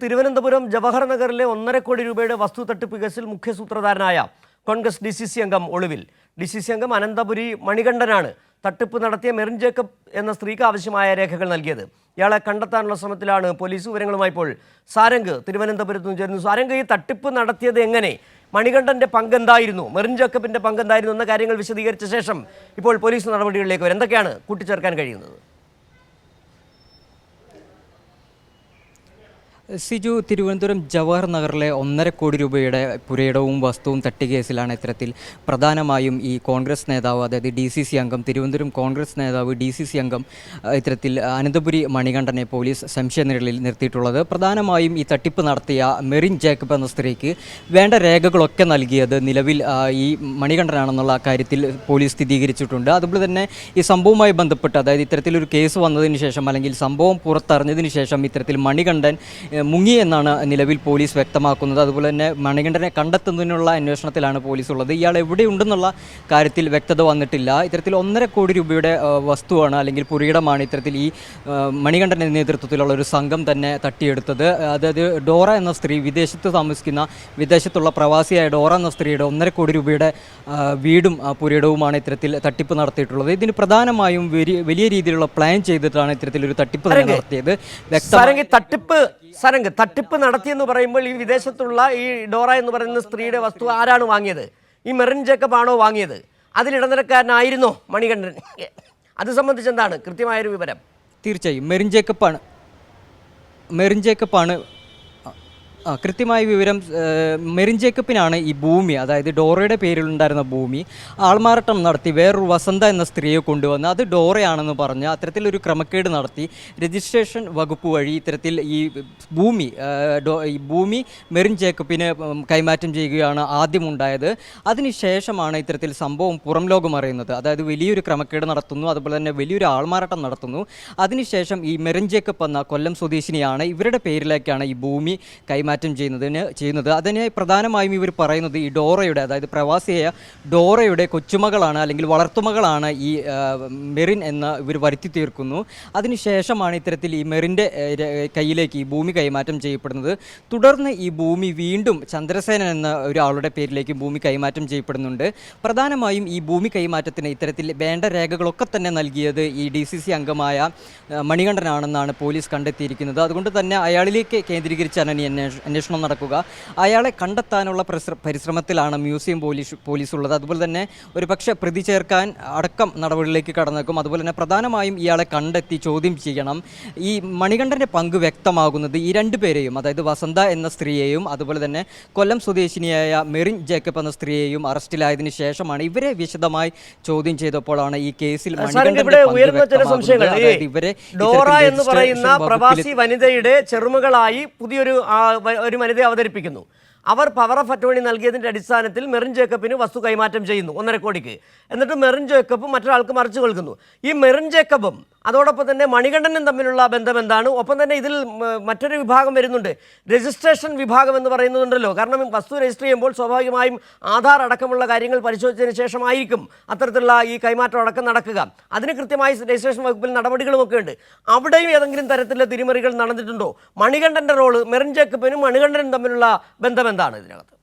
തിരുവനന്തപുരം ജവഹർ നഗറിലെ ഒന്നര കോടി രൂപയുടെ വസ്തു തട്ടിപ്പ് കേസിൽ മുഖ്യ സൂത്രധാരനായ കോൺഗ്രസ് ഡി സി സി അംഗം ഒളിവിൽ. ഡി സി സി അംഗം അനന്തപുരി മണികണ്ഠനാണ് തട്ടിപ്പ് നടത്തിയ മെറിൻ ജേക്കബ് എന്ന സ്ത്രീക്ക് ആവശ്യമായ രേഖകൾ നൽകിയത്. ഇയാളെ കണ്ടെത്താനുള്ള ശ്രമത്തിലാണ് പോലീസ് വിവരങ്ങളുമായി ഇപ്പോൾ സാരംഗ് തിരുവനന്തപുരത്ത് നിന്ന് ചേരുന്നു. സാരംഗ് ഈ തട്ടിപ്പ് നടത്തിയത് എങ്ങനെ? മണികണ്ഠന്റെ പങ്കെന്തായിരുന്നു മെറിൻ ജേക്കബിന്റെ പങ്കെന്തായിരുന്നു എന്ന കാര്യങ്ങൾ വിശദീകരിച്ച ശേഷം ഇപ്പോൾ പോലീസ് നടപടികളിലേക്ക് വരും. എന്തൊക്കെയാണ് കൂട്ടിച്ചേർക്കാൻ കഴിയുന്നത്? സിജു തിരുവനന്തപുരം ജവഹർ നഗറിലെ ഒന്നര കോടി രൂപയുടെ പുരയിടവും വസ്തുവും തട്ടിക്കേസിലാണ് ഇത്തരത്തിൽ പ്രധാനമായും ഈ കോൺഗ്രസ് നേതാവ് അതായത് ഡി സി സി അംഗം തിരുവനന്തപുരം കോൺഗ്രസ് നേതാവ് ഡി സി സി അംഗം ഇത്തരത്തിൽ അനന്തപുരി മണികണ്ഠനെ പോലീസ് സംശയനിഴലിൽ നിർത്തിയിട്ടുള്ളത്. പ്രധാനമായും ഈ തട്ടിപ്പ് നടത്തിയ മെറിൻ ജേക്കബ് എന്ന സ്ത്രീക്ക് വേണ്ട രേഖകളൊക്കെ നൽകിയത് നിലവിൽ ഈ മണികണ്ഠനാണെന്നുള്ള കാര്യത്തിൽ പോലീസ് സ്ഥിരീകരിച്ചിട്ടുണ്ട്. അതുപോലെ തന്നെ ഈ സംഭവവുമായി ബന്ധപ്പെട്ട് അതായത് ഇത്തരത്തിലൊരു കേസ് വന്നതിന് ശേഷം അല്ലെങ്കിൽ സംഭവം പുറത്തറിഞ്ഞതിന് ശേഷം ഇത്തരത്തിൽ മണികണ്ഠൻ മുങ്ങി എന്നാണ് നിലവിൽ പോലീസ് വ്യക്തമാക്കുന്നത്. അതുപോലെ തന്നെ മണികണ്ഠനെ കണ്ടെത്തുന്നതിനുള്ള അന്വേഷണത്തിലാണ് പോലീസ് ഉള്ളത് ഇയാൾ എവിടെയുണ്ടെന്നുള്ള കാര്യത്തിൽ വ്യക്തത വന്നിട്ടില്ല. ഇത്തരത്തിൽ ഒന്നര കോടി രൂപയുടെ വസ്തുവാണ് അല്ലെങ്കിൽ പുരീടമാണ് ഇത്തരത്തിൽ ഈ മണികണ്ഠന്റെ നേതൃത്വത്തിലുള്ള ഒരു സംഘം തന്നെ തട്ടിയെടുത്തത്. അതായത് ഡോറ എന്ന സ്ത്രീ വിദേശത്ത് താമസിക്കുന്ന വിദേശത്തുള്ള പ്രവാസിയായ ഡോറ എന്ന സ്ത്രീയുടെ ഒന്നര കോടി രൂപയുടെ വീടും പുരീടവുമാണ് ഇത്തരത്തിൽ തട്ടിപ്പ് നടത്തിയിട്ടുള്ളത്. ഇതിന് പ്രധാനമായും വലിയ- വലിയ രീതിയിലുള്ള പ്ലാൻ ചെയ്തിട്ടാണ് ഇത്തരത്തിലൊരു തട്ടിപ്പ് നടത്തിയത്. വ്യക്തമായി തട്ടിപ്പ് സാരംഗ് തട്ടിപ്പ് നടത്തിയെന്ന് പറയുമ്പോൾ ഈ വിദേശത്തുള്ള ഈ ഡോറ എന്ന് പറയുന്ന സ്ത്രീയുടെ വസ്തു ആരാണ് വാങ്ങിയത്? ഈ മെറിൻ ജേക്കബ് ആണോ വാങ്ങിയത്? അതിൽ ഇടനിലക്കാരനായിരുന്നോ മണികണ്ഠൻ? അത് സംബന്ധിച്ച് എന്താണ് കൃത്യമായൊരു വിവരം? തീർച്ചയായും. മെറിൻ ജേക്കപ്പാണ് മെറിൻ ജേക്കപ്പാണ് ആ, കൃത്യമായ വിവരം മെറിൻ ജേക്കപ്പിനാണ് ഈ ഭൂമി അതായത് ഡോറയുടെ പേരിലുണ്ടായിരുന്ന ഭൂമി ആൾമാറാട്ടം നടത്തി വേറൊരു വസന്ത എന്ന സ്ത്രീയെ കൊണ്ടുവന്ന് അത് ഡോറയാണെന്ന് പറഞ്ഞ് അത്തരത്തിലൊരു ക്രമക്കേട് നടത്തി രജിസ്ട്രേഷൻ വകുപ്പ് വഴി ഇത്തരത്തിൽ ഈ ഭൂമി ഈ ഭൂമി മെറിൻ ജേക്കപ്പിന് കൈമാറ്റം ചെയ്യുകയാണ് ആദ്യമുണ്ടായത്. അതിനുശേഷമാണ് ഇത്തരത്തിൽ സംഭവം പുറം ലോകം അറിയുന്നത്. അതായത് വലിയൊരു ക്രമക്കേട് നടത്തുന്നു അതുപോലെ തന്നെ വലിയൊരു ആൾമാറാട്ടം നടത്തുന്നു. അതിനുശേഷം ഈ മെറിൻ ജേക്കപ്പ് എന്ന കൊല്ലം സ്വദേശിനിയാണ്. ഇവരുടെ പേരിലേക്കാണ് ഈ ഭൂമി കൈമാറ്റം ചെയ്യുന്നതിന് ചെയ്യുന്നത് അതിന് പ്രധാനമായും ഇവർ പറയുന്നത് ഈ ഡോറയുടെ അതായത് പ്രവാസിയായ ഡോറയുടെ കൊച്ചുമകളാണ് അല്ലെങ്കിൽ വളർത്തുമകളാണ് ഈ മെറിൻ എന്ന ഇവർ വരുത്തി തീർക്കുന്നു. അതിനുശേഷമാണ് ഇത്തരത്തിൽ ഈ മെറിന്റെ കയ്യിലേക്ക് ഈ ഭൂമി കൈമാറ്റം ചെയ്യപ്പെടുന്നത്. തുടർന്ന് ഈ ഭൂമി വീണ്ടും ചന്ദ്രസേനൻ എന്ന ഒരാളുടെ പേരിലേക്ക് ഭൂമി കൈമാറ്റം ചെയ്യപ്പെടുന്നുണ്ട്. പ്രധാനമായും ഈ ഭൂമി കൈമാറ്റത്തിന് ഇത്തരത്തിൽ വേണ്ട രേഖകളൊക്കെ തന്നെ നൽകിയത് ഈ ഡി സി സി അംഗമായ മണികണ്ഠനാണെന്നാണ് പോലീസ് കണ്ടെത്തിയിരിക്കുന്നത്. അതുകൊണ്ട് തന്നെ അയാളിലേക്ക് കേന്ദ്രീകരിച്ചാണ് ഈ അന്വേഷ- അന്വേഷണം നടക്കുക. അയാളെ കണ്ടെത്താനുള്ള പരിശ്ര- പരിശ്രമത്തിലാണ് മ്യൂസിയം പോലീസ് പോലീസ് ഉള്ളത് അതുപോലെ തന്നെ ഒരു പക്ഷേ പ്രതി ചേർക്കാൻ അടക്കം നടപടികളിലേക്ക് കടന്നേക്കും. അതുപോലെ തന്നെ പ്രധാനമായും ഇയാളെ കണ്ടെത്തി ചോദ്യം ചെയ്യണം. ഈ മണികണ്ഠന്റെ പങ്ക് വ്യക്തമാകുന്നത് ഈ രണ്ടു പേരെയും അതായത് വസന്ത എന്ന സ്ത്രീയെയും അതുപോലെ തന്നെ കൊല്ലം സ്വദേശിനിയായ മെറിൻ ജേക്കബ് എന്ന സ്ത്രീയെയും അറസ്റ്റിലായതിനു ശേഷമാണ് ഇവരെ വിശദമായി ചോദ്യം ചെയ്തപ്പോഴാണ് ഈ കേസിൽ ഇവരെ ഡോറ എന്ന് പറയുന്ന പ്രവാസി വനിതയുടെ ചെറുമകളായി പുതിയൊരു ഒരു വനിതയെ അവതരിപ്പിക്കുന്നു. അവർ പവർ ഓഫ് അറ്റോണി നൽകിയതിന്റെ അടിസ്ഥാനത്തിൽ മെറിൻ ജേക്കബിന് വസ്തു കൈമാറ്റം ചെയ്യുന്നു ഒന്നര കോടിക്ക്. എന്നിട്ട് മെറിൻ ജേക്കബും മറ്റൊരാൾക്ക് മറിച്ചു കൊടുക്കുന്നു ഈ മെറിൻ ജേക്കബും അതോടൊപ്പം തന്നെ മണികണ്ഠനും തമ്മിലുള്ള ബന്ധം എന്താണ്? ഒപ്പം തന്നെ ഇതിൽ മറ്റൊരു വിഭാഗം വരുന്നുണ്ട്. രജിസ്ട്രേഷൻ വിഭാഗം എന്ന് പറയുന്നുണ്ടല്ലോ. കാരണം വസ്തു രജിസ്റ്റർ ചെയ്യുമ്പോൾ സ്വാഭാവികമായും ആധാർ അടക്കമുള്ള കാര്യങ്ങൾ പരിശോധിച്ചതിന് ശേഷമായിരിക്കും അത്തരത്തിലുള്ള ഈ കൈമാറ്റം അടക്കം നടക്കുക. അതിന് കൃത്യമായി രജിസ്ട്രേഷൻ വകുപ്പിൽ നടപടികളുമൊക്കെ ഉണ്ട്. അവിടെയും ഏതെങ്കിലും തരത്തിലുള്ള തിരിമറികൾ നടന്നിട്ടുണ്ടോ? മണികണ്ഠന്റെ റോൾ മെറിൻ ജേക്കബിനും മണികണ്ഠനും തമ്മിലുള്ള ബന്ധം എന്താണ് ഇതിനകത്ത്?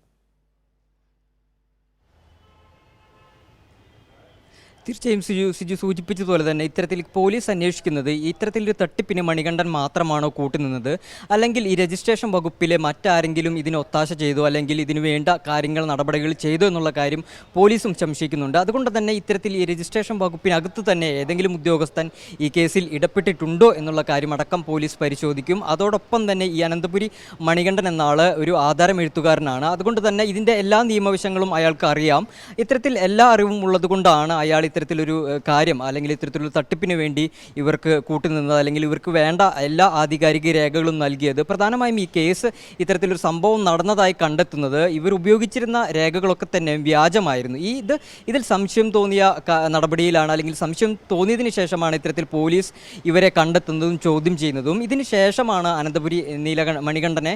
തീർച്ചയായും സിജു സിജു സൂചിപ്പിച്ചതുപോലെ തന്നെ ഇത്തരത്തിൽ പോലീസ് അന്വേഷിക്കുന്നത് ഇത്തരത്തിലൊരു തട്ടിപ്പിന് മണികണ്ഠൻ മാത്രമാണോ കൂട്ടുനിന്നത്? അല്ലെങ്കിൽ ഈ രജിസ്ട്രേഷൻ വകുപ്പിലെ മറ്റാരെങ്കിലും ഇതിന് ഒത്താശ ചെയ്തോ അല്ലെങ്കിൽ ഇതിന് വേണ്ട കാര്യങ്ങൾ നടപടികൾ ചെയ്തോ എന്നുള്ള കാര്യം പോലീസും സംശയിക്കുന്നുണ്ട് അതുകൊണ്ട് തന്നെ ഇത്തരത്തിൽ ഈ രജിസ്ട്രേഷൻ വകുപ്പിനകത്ത് തന്നെ ഏതെങ്കിലും ഉദ്യോഗസ്ഥൻ ഈ കേസിൽ ഇടപെട്ടിട്ടുണ്ടോ എന്നുള്ള കാര്യം അടക്കം പോലീസ് പരിശോധിക്കും. അതോടൊപ്പം തന്നെ ഈ അനന്തപുരി മണികണ്ഠൻ എന്ന ആൾ ഒരു ആധാരം എഴുത്തുകാരനാണ് അതുകൊണ്ട് തന്നെ ഇതിന്റെ എല്ലാ നിയമവശങ്ങളും അയാൾക്ക് അറിയാം. ഇത്തരത്തിൽ എല്ലാ അറിവും ഉള്ളതുകൊണ്ടാണ് അയാൾ ഇത്തരത്തിലൊരു കാര്യം അല്ലെങ്കിൽ ഇത്തരത്തിലൊരു തട്ടിപ്പിന് വേണ്ടി ഇവർക്ക് കൂട്ടുനിന്നത് അല്ലെങ്കിൽ ഇവർക്ക് വേണ്ട എല്ലാ ആധികാരിക രേഖകളും നൽകിയത് പ്രധാനമായും ഈ കേസ് ഇത്തരത്തിലൊരു സംഭവം നടന്നതായി കണ്ടെത്തുന്നത് ഇവർ ഉപയോഗിച്ചിരുന്ന രേഖകളൊക്കെ തന്നെ വ്യാജമായിരുന്നു. ഈ ഇത് ഇതിൽ സംശയം തോന്നിയ നടപടിയിലാണ് അല്ലെങ്കിൽ സംശയം തോന്നിയതിന് ശേഷമാണ് ഇത്തരത്തിൽ പോലീസ് ഇവരെ കണ്ടെത്തുന്നതും ചോദ്യം ചെയ്യുന്നതും. ഇതിന് ശേഷമാണ് അനന്തപുരി നീലക മണികണ്ഠനെ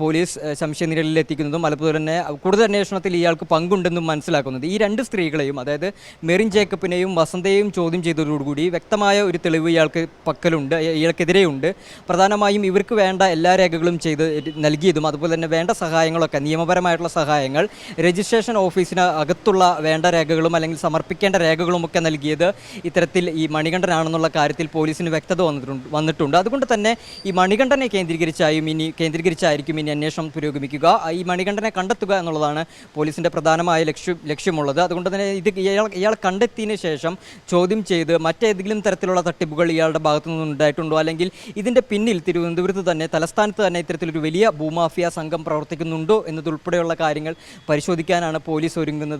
പോലീസ് ആ, സംശയനിഴലിൽ എത്തിക്കുന്നതും അതുപോലെ തന്നെ കൂടുതൽ അന്വേഷണത്തിൽ ഇയാൾക്ക് പങ്കുണ്ടെന്നും മനസ്സിലാക്കുന്നത്. ഈ രണ്ട് സ്ത്രീകളെയും അതായത് മെറിൻ ജേക്കബിനെയും വസന്തയെയും ചോദ്യം ചെയ്തതോടുകൂടി വ്യക്തമായ ഒരു തെളിവ് ഇയാൾക്ക് പക്കലുണ്ട് ഇയ- ഇയാൾക്കെതിരെയുണ്ട്. പ്രധാനമായും ഇവർക്ക് വേണ്ട എല്ലാ രേഖകളും ചെയ്ത് നൽകിയതും അതുപോലെ തന്നെ വേണ്ട സഹായങ്ങളൊക്കെ നിയമപരമായിട്ടുള്ള സഹായങ്ങൾ രജിസ്ട്രേഷൻ ഓഫീസിന് അകത്തുള്ള വേണ്ട രേഖകളും അല്ലെങ്കിൽ സമർപ്പിക്കേണ്ട രേഖകളും ഒക്കെ നൽകിയത് ഇത്തരത്തിൽ ഈ മണികണ്ഠനാണെന്നുള്ള കാര്യത്തിൽ പോലീസിന് വ്യക്തത വന്നിട്ടുണ്ട് വന്നിട്ടുണ്ട്. അതുകൊണ്ട് തന്നെ ഈ മണികണ്ഠനെ കേന്ദ്രീകരിച്ചായും ഇനി കേന്ദ്രീകരിച്ചായിരിക്കും ഇനി അന്വേഷണം പുരോഗമിക്കുക. ഈ മണികണ്ഠനെ കണ്ടെത്തുക എന്നുള്ളതാണ് പോലീസിന്റെ പ്രധാനമായ ലക്ഷ്യം ലക്ഷ്യമുള്ളത്. അതുകൊണ്ട് തന്നെ ഇത് ഇയാൾ ഇയാൾ കണ്ടെത്തിയതിന് ശേഷം ചോദ്യം ചെയ്ത് മറ്റേതെങ്കിലും തരത്തിലുള്ള തട്ടിപ്പുകൾ ഇയാളുടെ ഭാഗത്തു നിന്നുണ്ടായിട്ടുണ്ടോ അല്ലെങ്കിൽ ഇതിന്റെ പിന്നിൽ തിരുവനന്തപുരത്ത് തന്നെ തലസ്ഥാനത്ത് തന്നെ ഇത്തരത്തിലൊരു വലിയ ഭൂമാഫിയ സംഘം പ്രവർത്തിക്കുന്നുണ്ടോ എന്നതുൾപ്പെടെയുള്ള കാര്യങ്ങൾ പരിശോധിക്കാനാണ് പോലീസ് ഒരുങ്ങുന്നത്.